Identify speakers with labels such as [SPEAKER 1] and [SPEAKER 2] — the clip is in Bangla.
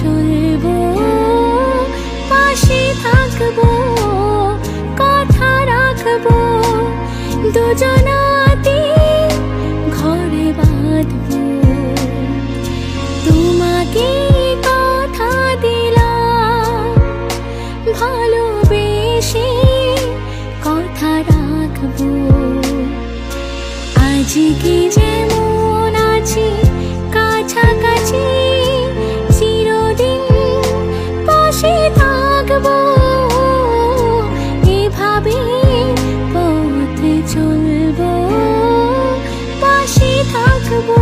[SPEAKER 1] চলব, পাশে থাকব, কথা রাখব, দুজনাতে ঘরে বাঁধব। তোমাকে কথা দিলাম, ভালোবেসে কথা রাখব। আজকে যেমন আছি, কাছাকাছি possible